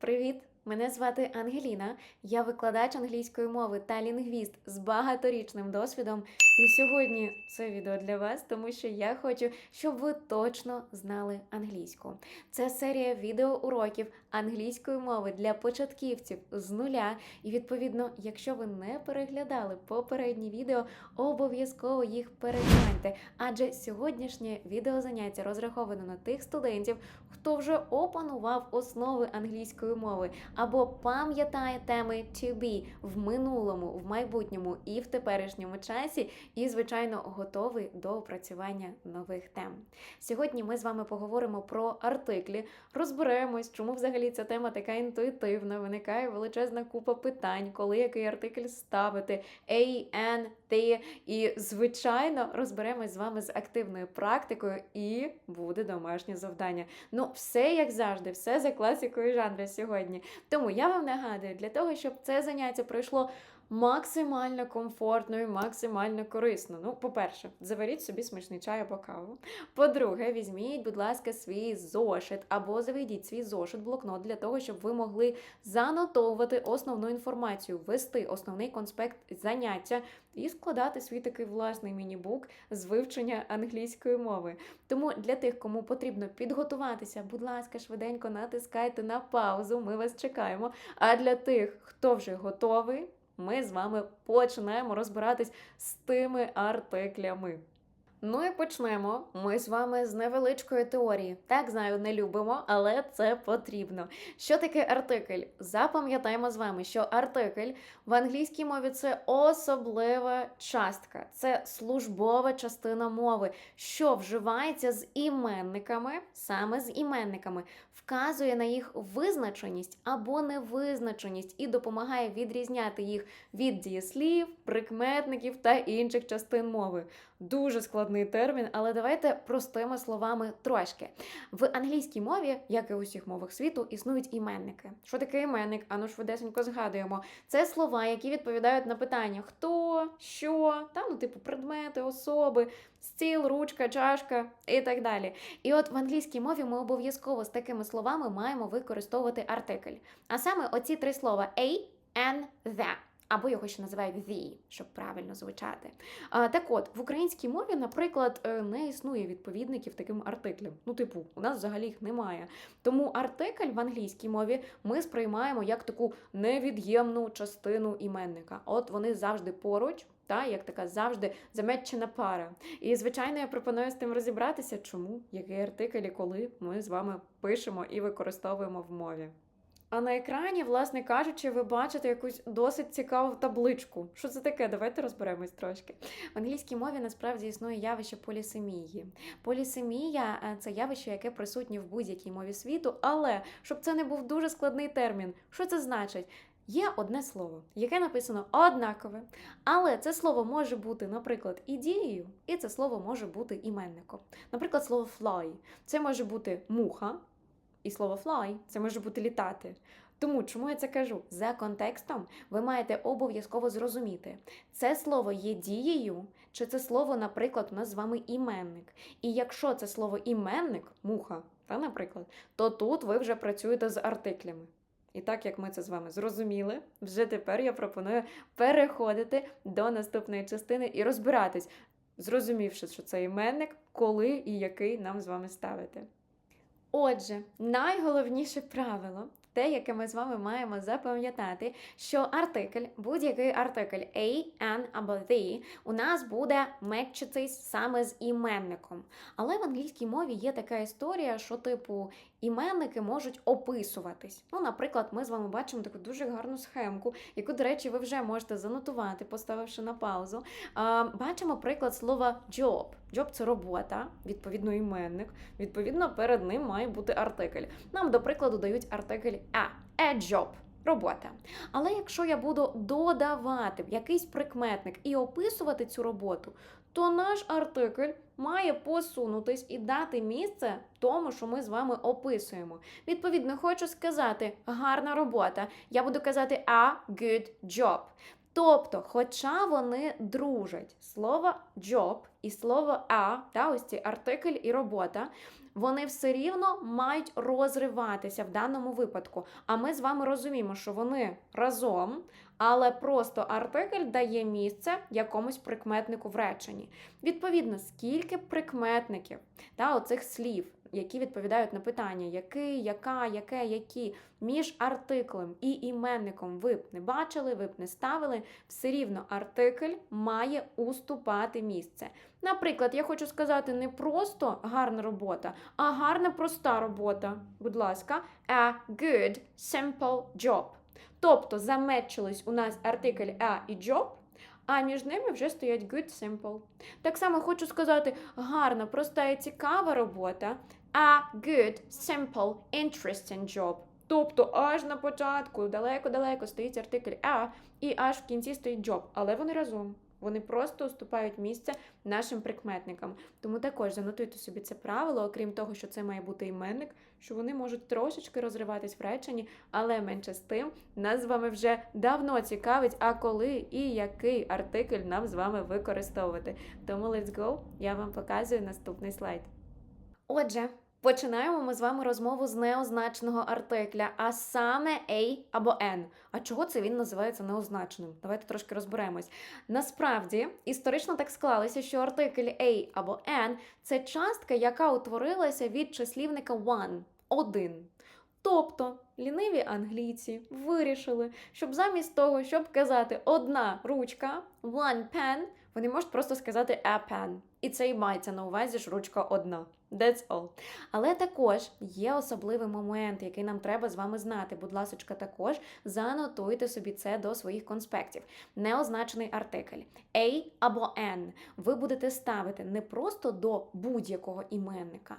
Привіт! Мене звати Ангеліна. Я викладач англійської мови та лінгвіст з багаторічним досвідом. І сьогодні це відео для вас, тому що я хочу, щоб ви точно знали англійську. Це серія відеоуроків англійської мови для початківців з нуля. І відповідно, якщо ви не переглядали попередні відео, обов'язково їх перегляньте. Адже сьогоднішнє відеозаняття розраховано на тих студентів, хто вже опанував основи англійської мови або пам'ятає теми to be в минулому, в майбутньому і в теперішньому часі, і, звичайно, готовий до опрацювання нових тем. Сьогодні ми з вами поговоримо про артиклі, розберемось, чому взагалі ця тема така інтуїтивна, виникає величезна купа питань, коли який артикль ставити, a, n, t, і, звичайно, розберемось з вами з активною практикою, і буде домашнє завдання. Ну, все як завжди, все за класикою жанру сьогодні. Тому я вам нагадую, для того, щоб це заняття пройшло максимально комфортно і максимально корисно. Ну, по-перше, заваріть собі смачний чай або каву. По-друге, візьміть, будь ласка, свій зошит або заведіть свій зошит, блокнот для того, щоб ви могли занотовувати основну інформацію, ввести основний конспект заняття і складати свій такий власний міні-бук з вивчення англійської мови. Тому для тих, кому потрібно підготуватися, будь ласка, швиденько натискайте на паузу. Ми вас чекаємо. А для тих, хто вже готовий, ми з вами починаємо розбиратись з тими артиклями. Ну і почнемо. Ми з вами з невеличкої теорії. Так, знаю, не любимо, але це потрібно. Що таке артикль? Запам'ятаємо з вами, що артикль в англійській мові це особлива частка, це службова частина мови, що вживається з іменниками, саме з іменниками, вказує на їх визначеність або невизначеність і допомагає відрізняти їх від дієслів, прикметників та інших частин мови. Дуже складний термін, але давайте простими словами трошки. В англійській мові, як і у всіх мовах світу, існують іменники. Що таке іменник? Ану швидесенько згадуємо. Це слова, які відповідають на питання хто, що, та ну, типу, предмети, особи, стіл, ручка, чашка і так далі. І от в англійській мові ми обов'язково з такими словами маємо використовувати артикль. А саме оці три слова a, and, the. Або його ще називають the, щоб правильно звучати. Так от, в українській мові, наприклад, е, не існує відповідників таким артиклям. Ну, типу, у нас взагалі їх немає. Тому артикль в англійській мові ми сприймаємо як таку невід'ємну частину іменника. От вони завжди поруч. Та, як така завжди замечена пара. І, звичайно, я пропоную з тим розібратися, чому, який артикль і коли ми з вами пишемо і використовуємо в мові. А на екрані, власне кажучи, ви бачите якусь досить цікаву табличку. Що це таке? Давайте розберемось трошки. В англійській мові насправді існує явище полісемії. Полісемія е, це явище, яке присутнє в будь-якій мові світу, але щоб це не був дуже складний термін, що це значить? Є одне слово, яке написано однакове, але це слово може бути, наприклад, і дією, і це слово може бути іменником. Наприклад, слово fly – це може бути муха, і слово fly – це може бути літати. Тому чому я це кажу? За контекстом ви маєте обов'язково зрозуміти, це слово є дією, чи це слово, наприклад, у нас з вами іменник. І якщо це слово іменник, муха, та, наприклад, то тут ви вже працюєте з артиклями. І так як ми це з вами зрозуміли, вже тепер я пропоную переходити до наступної частини і розбиратись, зрозумівши, що це іменник, коли і який нам з вами ставити. Отже, найголовніше правило, те, яке ми з вами маємо запам'ятати, що артикль, будь-який артикль a, an або the, у нас буде мечитись саме з іменником. Але в англійській мові є така історія, що, типу, іменники можуть описуватись. Ну, наприклад, ми з вами бачимо таку дуже гарну схемку, яку, до речі, ви вже можете занотувати, поставивши на паузу. Бачимо приклад слова job. Job – це робота, відповідно, іменник. Відповідно, перед ним має бути артикль. Нам, до прикладу, дають артикль a. A job. Робота. Але якщо я буду додавати якийсь прикметник і описувати цю роботу, то наш артикль має посунутись і дати місце тому, що ми з вами описуємо. Відповідно, хочу сказати гарна робота. Я буду казати a good job. Тобто, хоча вони дружать, слово job і слово a, та ось ці артикль і робота, вони все рівно мають розриватися в даному випадку. А ми з вами розуміємо, що вони разом, але просто артикль дає місце якомусь прикметнику в реченні. Відповідно, скільки прикметників та оцих слів, які відповідають на питання, який, яка, яке, які, між артиклем і іменником ви б не бачили, ви б не ставили, все рівно артикль має уступати місце. Наприклад, я хочу сказати не просто гарна робота, а гарна проста робота. Будь ласка, a good simple job. Тобто замечились у нас артикль a і job, а між ними вже стоять good simple. Так само хочу сказати гарна, проста і цікава робота, a good simple interesting job. Тобто аж на початку, далеко-далеко стоїть артикль a, і аж в кінці стоїть job, але вони разом. Вони просто уступають місце нашим прикметникам. Тому також занотуйте собі це правило, окрім того, що це має бути іменник, що вони можуть трошечки розриватись в реченні, але менше з тим нас з вами вже давно цікавить, а коли і який артикль нам з вами використовувати. Тому let's go, я вам показую наступний слайд. Отже, починаємо ми з вами розмову з неозначеного артикля, а саме A або N. А чого це він називається неозначеним? Давайте трошки розберемось. Насправді, історично так склалося, що артикль A або N – це частка, яка утворилася від числівника one – один. Тобто ліниві англійці вирішили, щоб замість того, щоб казати одна ручка, one pen, вони можуть просто сказати a pen. І це і мається на увазі ж ручка одна. That's all. Але також є особливий момент, який нам треба з вами знати. Будь ласочка, також занотуйте собі це до своїх конспектів. Неозначений артикль A або N ви будете ставити не просто до будь-якого іменника,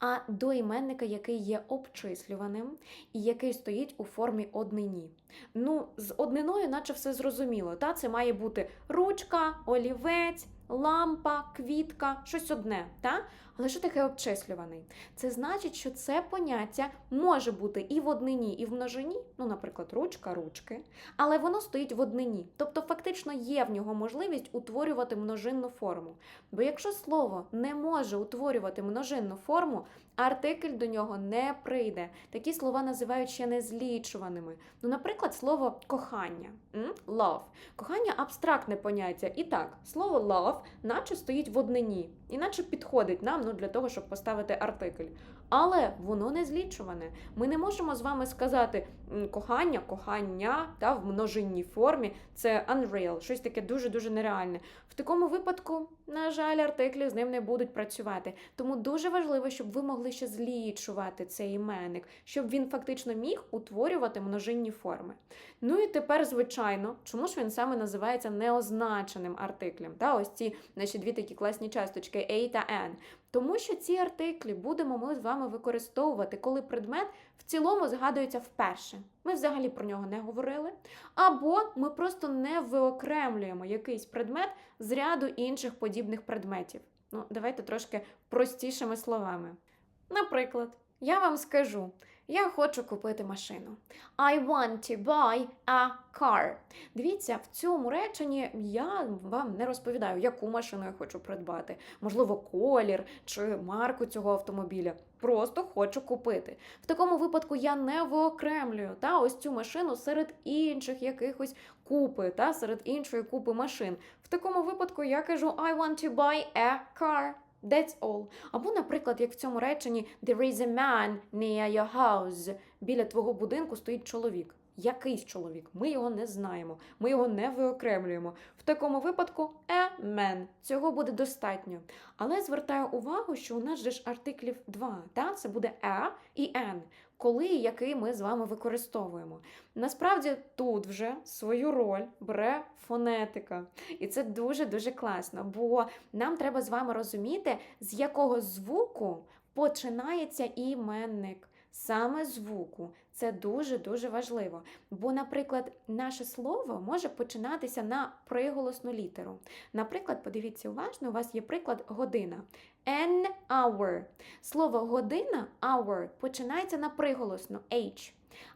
а до іменника, який є обчислюваним і який стоїть у формі однині. Ну, з одниною, наче все зрозуміло. Та це має бути ручка, олівець, лампа, квітка, щось одне. Та? Але що таке обчислюваний? Це значить, що це поняття може бути і в однині, і в множині, ну, наприклад, ручка, ручки, але воно стоїть в однині. Тобто, фактично є в нього можливість утворювати множинну форму. Бо якщо слово не може утворювати множинну форму, артикль до нього не прийде. Такі слова називають ще незлічуваними. Ну, наприклад, слово кохання. Love. Кохання абстрактне поняття. І так, слово love наче стоїть в однині, іначе підходить нам ну, для того, щоб поставити артикль. Але воно не злічуване. Ми не можемо з вами сказати кохання, кохання та в множинній формі. Це unreal, щось таке дуже-дуже нереальне. В такому випадку, на жаль, артиклі з ним не будуть працювати. Тому дуже важливо, щоб ви могли ще злічувати цей іменник, щоб він фактично міг утворювати множинні форми. Ну і тепер, звичайно, чому ж він саме називається неозначеним артиклем? Та ось ці наші дві такі класні часточки A та N. Тому що ці артиклі будемо ми з вами використовувати, коли предмет в цілому згадується вперше. Ми взагалі про нього не говорили. Або ми просто не виокремлюємо якийсь предмет з ряду інших подібних предметів. Ну, давайте трошки простішими словами. Наприклад, я вам скажу: я хочу купити машину. I want to buy a car. Дивіться, в цьому реченні я вам не розповідаю, яку машину я хочу придбати. Можливо, колір чи марку цього автомобіля. Просто хочу купити. В такому випадку я не виокремлюю та ось цю машину серед інших якихось купи, та серед іншої купи машин. В такому випадку я кажу I want to buy a car. That's all. Або, наприклад, як в цьому реченні There is a man near your house. Біля твого будинку стоїть чоловік. Якийсь чоловік, ми його не знаємо, ми його не виокремлюємо. В такому випадку a man. Цього буде достатньо. Але звертаю увагу, що у нас же ж артиклів два. Та? Це буде a і n. Коли і який ми з вами використовуємо. Насправді тут вже свою роль бере фонетика. І це дуже-дуже класно, бо нам треба з вами розуміти, з якого звуку починається іменник. Саме звуку. Це дуже-дуже важливо. Бо, наприклад, наше слово може починатися на приголосну літеру. Наприклад, подивіться уважно, у вас є приклад година. An hour. Слово година hour починається на приголосну H.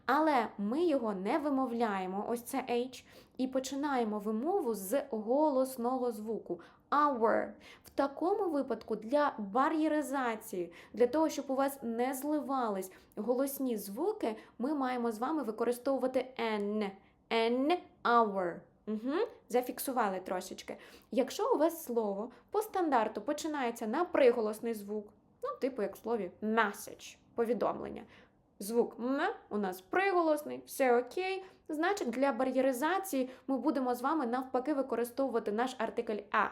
Але ми його не вимовляємо, ось це H, і починаємо вимову з голосного звуку our. В такому випадку для бар'єризації, для того, щоб у вас не зливались голосні звуки, ми маємо з вами використовувати n. N hour. Угу. Зафіксували трошечки. Якщо у вас слово по стандарту починається на приголосний звук, ну, типу як в слові message, повідомлення. Звук М у нас приголосний, все окей. Значить, для бар'єризації ми будемо з вами навпаки використовувати наш артикль А.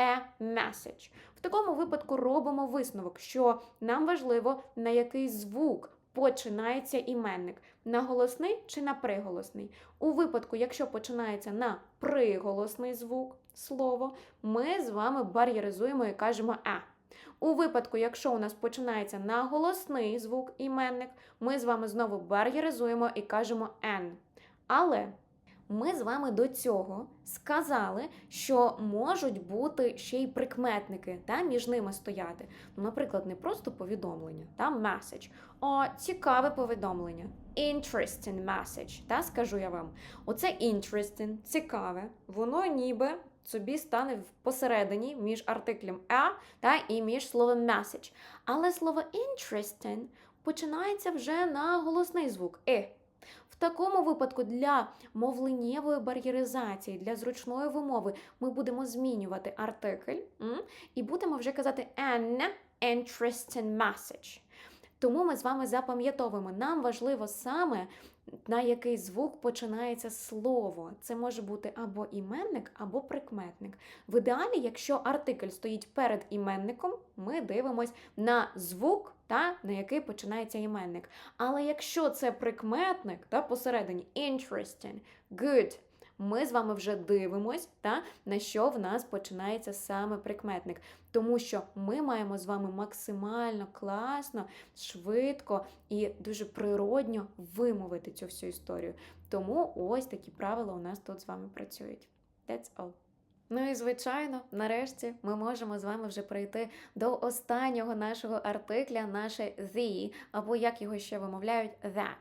A message. В такому випадку робимо висновок, що нам важливо, на який звук починається іменник. На голосний чи на приголосний. У випадку, якщо починається на приголосний звук слово, ми з вами бар'єризуємо і кажемо А. У випадку, якщо у нас починається на голосний звук іменник, ми з вами знову бар'єризуємо і кажемо N. Але ми з вами до цього сказали, що можуть бути ще й прикметники, та, між ними стояти. Ну, наприклад, не просто повідомлення, та message, а цікаве повідомлення. Interesting message, та скажу я вам. Оце interesting, цікаве, воно ніби собі стане посередині між артиклем a та і між словом message. Але слово interesting починається вже на голосний звук е. Такому випадку для мовленнєвої бар'єризації, для зручної вимови ми будемо змінювати артикль і будемо вже казати an interesting message. Тому ми з вами запам'ятовуємо, нам важливо саме на який звук починається слово. Це може бути або іменник, або прикметник. В ідеалі, якщо артикль стоїть перед іменником, ми дивимось на звук, та, на який починається іменник. Але якщо це прикметник та посередині interesting, good, ми з вами вже дивимось, та, на що в нас починається саме прикметник. Тому що ми маємо з вами максимально класно, швидко і дуже природньо вимовити цю всю історію. Тому ось такі правила у нас тут з вами працюють. That's all. Ну і звичайно, нарешті ми можемо з вами вже прийти до останнього нашого артикля, наше the, або як його ще вимовляють, that.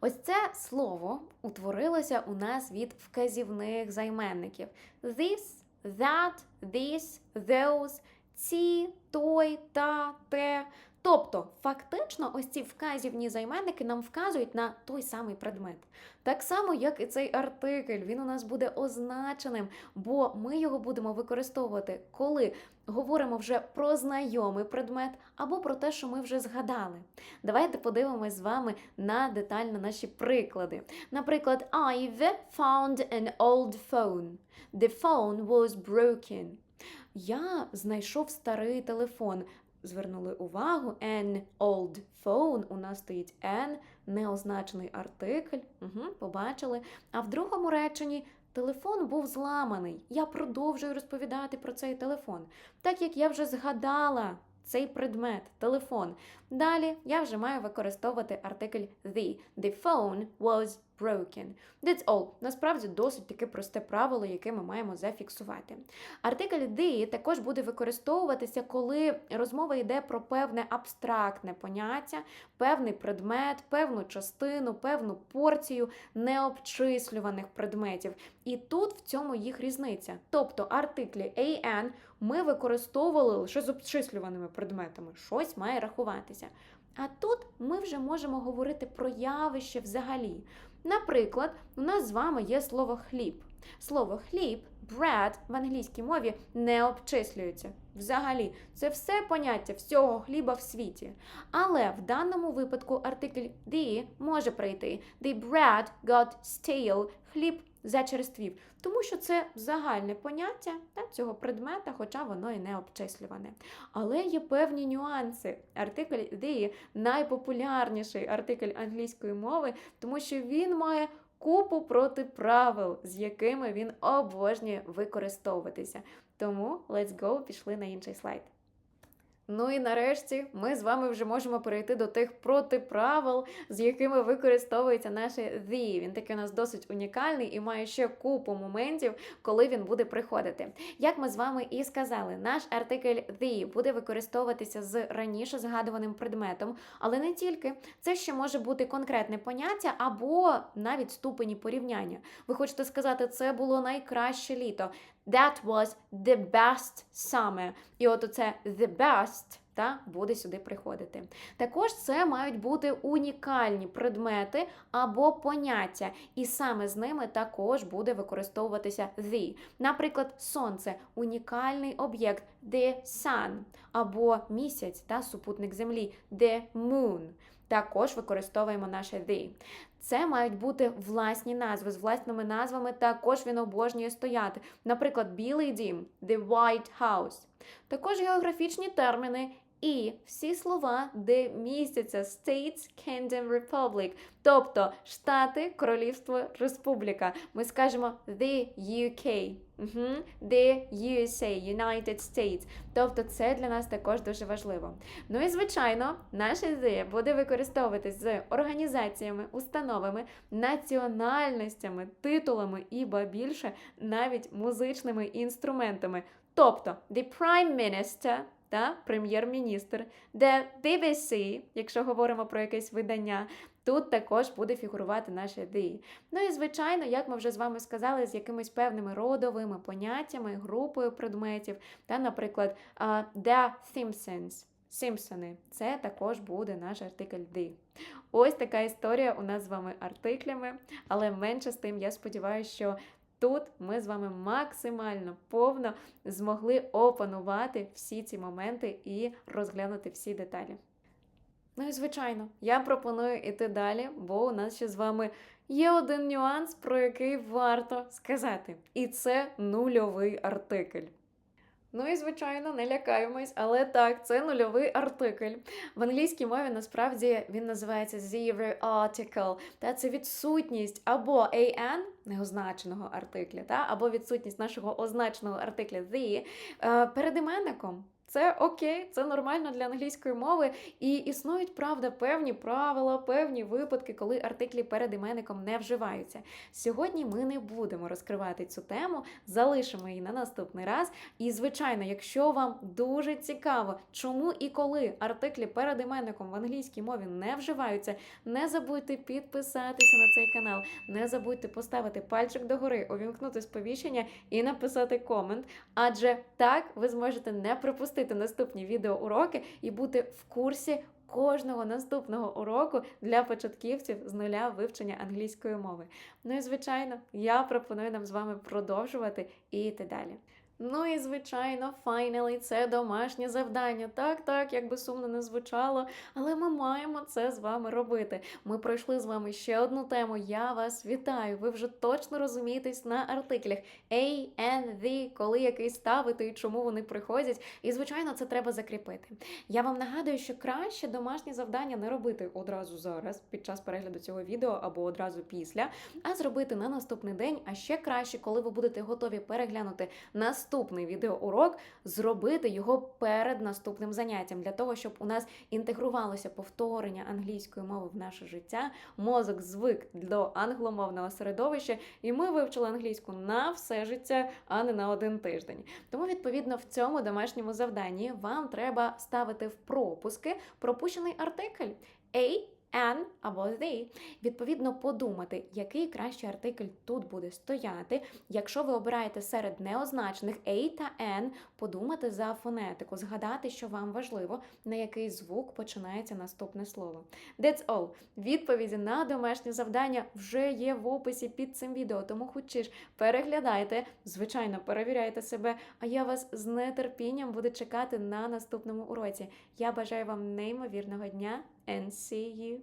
Ось це слово утворилося у нас від вказівних займенників: this, that, this, those, ці, той, та, те. Тобто, фактично, ось ці вказівні займенники нам вказують на той самий предмет. Так само, як і цей артикль, він у нас буде означеним, бо ми його будемо використовувати, коли говоримо вже про знайомий предмет або про те, що ми вже згадали. Давайте подивимось з вами на детально наші приклади. Наприклад, I've found an old phone. The phone was broken. Я знайшов старий телефон. Звернули увагу, an old phone, у нас стоїть an, неозначений артикль. Угу, побачили. А в другому реченні телефон був зламаний. Я продовжую розповідати про цей телефон, так як я вже згадала цей предмет, телефон. Далі я вже маю використовувати артикль the. The phone was broken. That's all. Насправді досить таке просте правило, яке ми маємо зафіксувати. Артикль the також буде використовуватися, коли розмова йде про певне абстрактне поняття, певний предмет, певну частину, певну порцію необчислюваних предметів. І тут в цьому їх різниця. Тобто артиклі an ми використовували лише з обчислюваними предметами. Щось має рахуватися. А тут ми вже можемо говорити про явище взагалі. Наприклад, у нас з вами є слово хліб. Слово хліб, bread в англійській мові не обчислюється. Взагалі, це все поняття всього хліба в світі. Але в даному випадку артикль the може прийти. The bread got stale, хліб зачерствів, тому що це загальне поняття та, цього предмета, хоча воно і не обчислюване. Але є певні нюанси. Артикль the найпопулярніший артикль англійської мови, тому що він має купу протиправил, з якими він обожнює використовуватися. Тому let's go, пішли на інший слайд. Ну і нарешті ми з вами вже можемо перейти до тих протиправил, з якими використовується наше the. Він такий у нас досить унікальний і має ще купу моментів, коли він буде приходити. Як ми з вами і сказали, наш артикль the буде використовуватися з раніше згадуваним предметом, але не тільки. Це ще може бути конкретне поняття або навіть ступені порівняння. Ви хочете сказати, це було найкраще літо. That was the best summer. І от оце the best та, буде сюди приходити. Також це мають бути унікальні предмети або поняття, і саме з ними також буде використовуватися the. Наприклад, сонце унікальний об'єкт the sun, або місяць та супутник Землі the moon. Також використовуємо наше the. Це мають бути власні назви з власними назвами. Також він обожнює стояти. Наприклад, білий дім the White House. Також географічні терміни і всі слова, де містяться States, Kingdom, Republic, тобто Штати, Королівство, Республіка. Ми скажемо the UK, угу. the USA, United States. Тобто це для нас також дуже важливо. Ну і звичайно, наше the буде використовуватись з організаціями, установами, національностями, титулами і ба більше навіть музичними інструментами. Тобто the Prime Minister та прем'єр-міністр, де BBC, якщо говоримо про якесь видання, тут також буде фігурувати наше the. Ну і звичайно, як ми вже з вами сказали, з якимись певними родовими поняттями, групою предметів, та, наприклад, The Simpsons. Сімпсони, це також буде наш артикль the. Ось така історія у нас з вами артиклями, але менше з тим, я сподіваюся, що Тут ми з вами максимально повно змогли опанувати всі ці моменти і розглянути всі деталі. Ну і звичайно, я пропоную іти далі, бо у нас ще з вами є один нюанс, про який варто сказати. І це нульовий артикль. Ну і звичайно, не лякаємось, але так, це нульовий артикль. В англійській мові насправді він називається zero article, та це відсутність або an, неозначеного артикля, та або відсутність нашого означеного артикля the е, перед іменником. Це окей, це нормально для англійської мови, і існують, правда, певні правила, певні випадки, коли артиклі перед іменником не вживаються. Сьогодні ми не будемо розкривати цю тему, залишимо її на наступний раз. І, звичайно, якщо вам дуже цікаво, чому і коли артиклі перед іменником в англійській мові не вживаються, не забудьте підписатися на цей канал, не забудьте поставити пальчик догори, увімкнути сповіщення і написати комент, адже так ви зможете не пропустити наступні відеоуроки і бути в курсі кожного наступного уроку для початківців з нуля вивчення англійської мови. Ну і звичайно, я пропоную нам з вами продовжувати і йти далі. Ну і звичайно, finally, це домашнє завдання. Так, так, як би сумно не звучало, але ми маємо це з вами робити. Ми пройшли з вами ще одну тему. Я вас вітаю. Ви вже точно розумієтесь на артиклях A, N, the, коли який ставити і чому вони приходять. І, звичайно, це треба закріпити. Я вам нагадую, що краще домашнє завдання не робити одразу зараз, під час перегляду цього відео або одразу після, а зробити на наступний день, а ще краще, коли ви будете готові переглянути наступний наступний відеоурок, зробити його перед наступним заняттям, для того, щоб у нас інтегрувалося повторення англійської мови в наше життя, мозок звик до англомовного середовища, і ми вивчили англійську на все життя, а не на один тиждень. Тому, відповідно, в цьому домашньому завданні вам треба ставити в пропуски пропущений артикль. A an або they, відповідно подумати, який кращий артикль тут буде стояти. Якщо ви обираєте серед неозначених a та n, подумати за фонетику, згадати, що вам важливо, на який звук починається наступне слово. That's all. Відповіді на домашнє завдання вже є в описі під цим відео, тому хоч ж переглядайте, звичайно, перевіряйте себе. А я вас з нетерпінням буду чекати на наступному уроці. Я бажаю вам неймовірного дня and see you